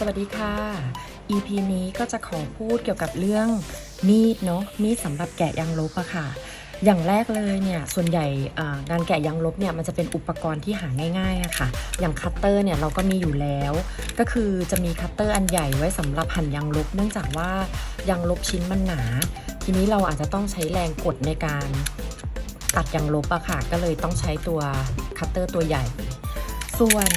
สวัสดีค่ะ EP นี้ก็จะขอพูดเกี่ยวกับเรื่องมีดเนาะ มีดสำหรับแกะยางลบอะค่ะ อย่างแรกเลยเนี่ย ส่วนใหญ่อ่างานแกะยางลบเนี่ยมันจะเป็นอุปกรณ์ที่หาง่ายๆอะค่ะ อย่างคัตเตอร์เนี่ยเราก็มีอยู่แล้ว ก็คือจะมีคัตเตอร์อันใหญ่ไว้สำหรับหั่นยางลบ เนื่องจากว่ายางลบชิ้นมันหนา ทีนี้เราอาจจะต้องใช้แรงกดในการตัดยางลบอะค่ะ ก็เลยต้องใช้ตัวคัตเตอร์ตัวใหญ่ ส่วน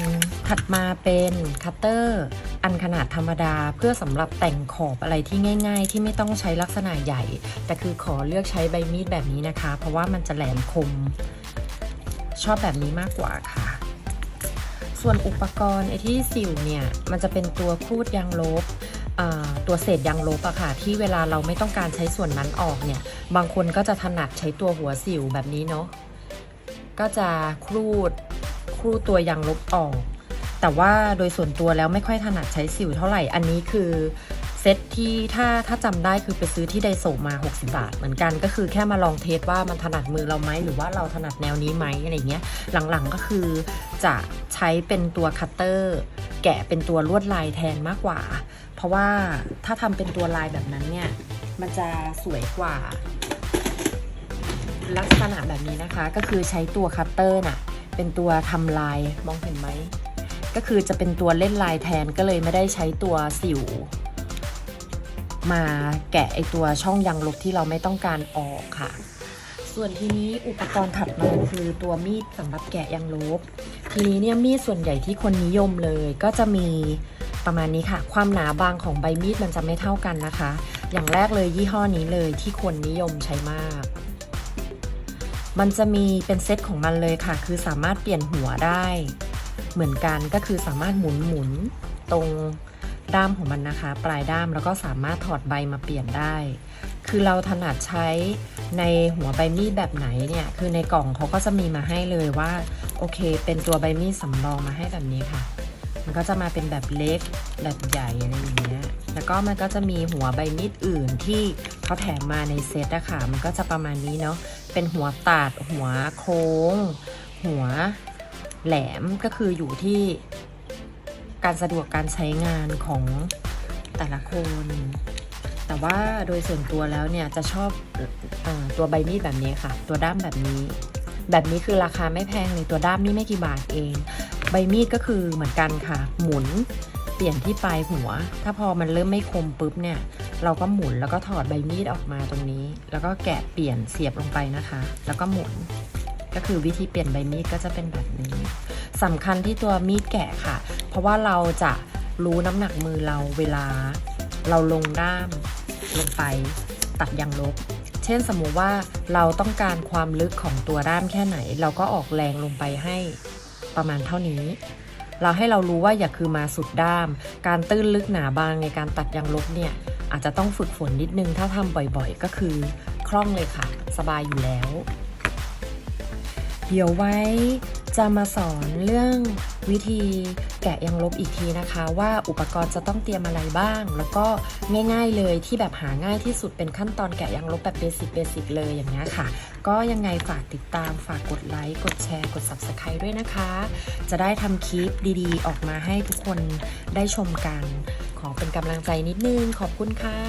ถัดมาเป็นคัตเตอร์ อันขนาดธรรมดาเพื่อสำหรับแต่งขอบอะไรที่ง่าย ๆ ที่ไม่ต้องใช้ลักษณะใหญ่ แต่คือขอเลือกใช้ใบมีดแบบนี้นะคะ เพราะว่ามันจะแหลมคม ชอบแบบนี้มากกว่าค่ะ ส่วนอุปกรณ์ไอที่สิวเนี่ย มันจะเป็นตัวคูดยางลบตัวเศษยางลบอะค่ะ ที่เวลาเราไม่ต้องการใช้ส่วนนั้นออกเนี่ย บางคนก็จะถนัดใช้ตัวหัวสิวแบบนี้เนาะก็จะครูดครูดตัวยางลบออก แต่ว่าโดยส่วนตัวแล้วไม่ค่อยถนัดใช้สิวเท่าไหร่ อันนี้คือเซตที่ถ้าถ้าจำได้คือไปซื้อที่ไดโซมา 60 บาท เหมือนกันก็คือแค่มาลองเทสว่ามันถนัดมือเราไหมหรือว่าเราถนัดแนวนี้ไหมอะไรเงี้ย หลังๆก็คือจะใช้เป็นตัวคัตเตอร์แกะเป็นตัวลวดลายแทนมากกว่า เพราะว่าถ้าทำเป็นตัวลายแบบนั้นเนี่ย มันจะสวยกว่า ลักษณะแบบนี้นะคะ ก็คือใช้ตัวคัตเตอร์น่ะเป็นตัวทำลายมองเห็นไหม ก็คือจะเป็นตัวเล่นลายแทนก็เลยไม่ได้ใช้ตัวสิว มาแกะไอตัวช่องยางลบที่เราไม่ต้องการออกค่ะ ส่วนทีนี้อุปกรณ์ถัดมาคือตัวมีดสำหรับแกะยางลบ ทีนี้เนี่ยมีดส่วนใหญ่ที่คนนิยมเลย ก็จะมีประมาณนี้ค่ะ ความหนาบางของใบมีดมันจะไม่เท่ากันนะคะ อย่างแรกเลยยี่ห้อนี้เลยที่คนนิยมใช้มากมันจะมีเป็นเซตของมันเลยค่ะ คือสามารถเปลี่ยนหัวได้ เหมือนกันก็คือสามารถหมุนหมุนตรงด้ามของมันนะคะ ปลายด้ามแล้วก็สามารถถอดใบมาเปลี่ยนได้ คือเราถนัดใช้ในหัวใบมีดแบบไหนเนี่ย คือในกล่องเขาก็จะมีมาให้เลยว่า โอเค เป็นตัวใบมีดสำรองมาให้แบบนี้ค่ะ มันก็จะมาเป็นแบบเล็กแบบใหญ่อะไรอย่างเงี้ยแล้วก็มันก็จะมีหัวใบมีดอื่นที่เขาแถมมาในเซตอะค่ะ มันก็จะประมาณนี้เนาะเป็นหัวตัดหัวโค้ง หัว แหลมก็คืออยู่ที่การสะดวกการใช้งานของแต่ละคน แต่ว่าโดยส่วนตัวแล้วเนี่ยจะชอบอตัวใบมีดแบบนี้ค่ะ ตัวด้ามแบบนี้ แบบนี้คือราคาไม่แพงเลยตัวด้ามนี่ไม่กี่บาทเอง ใบมีดก็คือเหมือนกันค่ะ หมุนเปลี่ยนที่ปลายหัว ถ้าพอมันเริ่มไม่คมปุ๊บเนี่ย เราก็หมุนแล้วก็ถอดใบมีดออกมาตรงนี้ แล้วก็แกะเปลี่ยนเสียบลงไปนะคะ แล้วก็หมุน ก็คือวิธีเปลี่ยนใบมีดก็จะเป็นแบบนี้สำคัญที่ตัวมีดแกะค่ะ เพราะว่าเราจะรู้น้ำหนักมือเราเวลา เราลงด้ามลงไปตัดยางลบ เช่นสมมุติว่าเราต้องการความลึกของตัวด้ามแค่ไหน เราก็ออกแรงลงไปให้ประมาณเท่านี้ เราให้เรารู้ว่าอย่าคือมาสุดด้าม การตื้นลึกหนาบางในการตัดยางลบเนี่ยอาจจะต้องฝึกฝนนิดนึงถ้าทำบ่อยๆ ก็คือคล่องเลยค่ะ สบายอยู่แล้ว เดี๋ยวไว้จะมาสอนเรื่องวิธีแกะยางลบอีกทีนะคะ ว่าอุปกรณ์จะต้องเตรียมอะไรบ้าง แล้วก็ง่าย ๆ เลยที่แบบหาง่ายที่สุดเป็นขั้นตอนแกะยางลบแบบเบสิกเบสิกเลยอย่างนี้ค่ะ ก็ยังไงฝากติดตามฝากกดไลค์กดแชร์กด Subscribe ด้วยนะคะ จะได้ทำคลิปดีๆ ออกมาให้ทุกคนได้ชมกัน ขอเป็นกำลังใจนิดนึงขอบคุณค่ะ